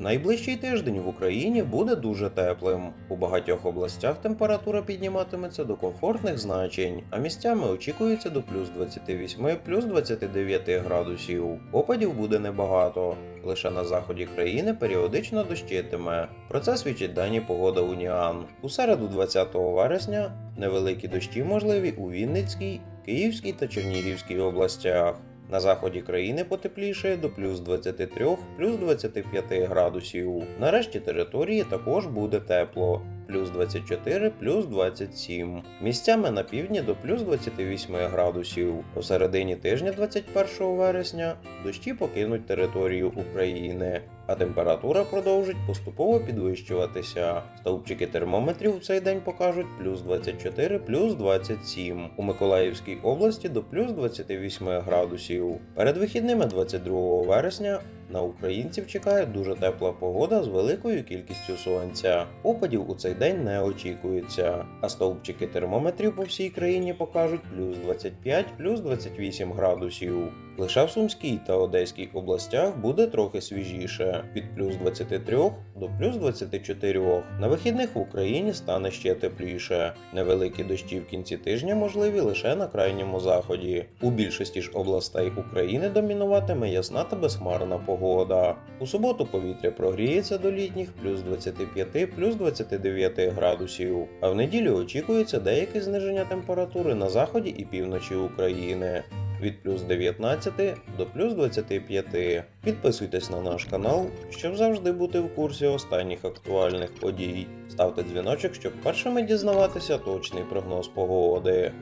Найближчий тиждень в Україні буде дуже теплим. У багатьох областях температура підніматиметься до комфортних значень, а місцями очікується до плюс 28, плюс 29 градусів. Опадів буде небагато. Лише на заході країни періодично дощитиме. Про це свідчить дані погода Уніан. У середу 20 вересня невеликі дощі можливі у Вінницькій, Київській та Чернігівській областях. На заході країни потепліше до плюс 23, плюс 25 градусів. Нарешті території також буде тепло. Плюс 24, плюс 27. Місцями на півдні до плюс 28 градусів. У середині тижня 21 вересня дощі покинуть територію України, а температура продовжить поступово підвищуватися. Стовпчики термометрів у цей день покажуть плюс 24, плюс 27. У Миколаївській області до плюс 28 градусів. Перед вихідними 22 вересня на українців чекає дуже тепла погода з великою кількістю сонця. Опадів у цей день не очікується, а стовпчики термометрів по всій країні покажуть плюс 25, плюс 28 градусів. Лише в Сумській та Одеській областях буде трохи свіжіше від плюс 23 до плюс 24. На вихідних в Україні стане ще тепліше. Невеликі дощі в кінці тижня можливі лише на крайньому заході. У більшості ж областей України домінуватиме ясна та безхмарна погода. У суботу повітря прогріється до літніх плюс 25, плюс 29 градусів. А в неділю очікується деяке зниження температури на заході і півночі України від плюс 19 до плюс 25. Підписуйтесь на наш канал, щоб завжди бути в курсі останніх актуальних подій. Ставте дзвіночок, щоб першими дізнаватися точний прогноз погоди.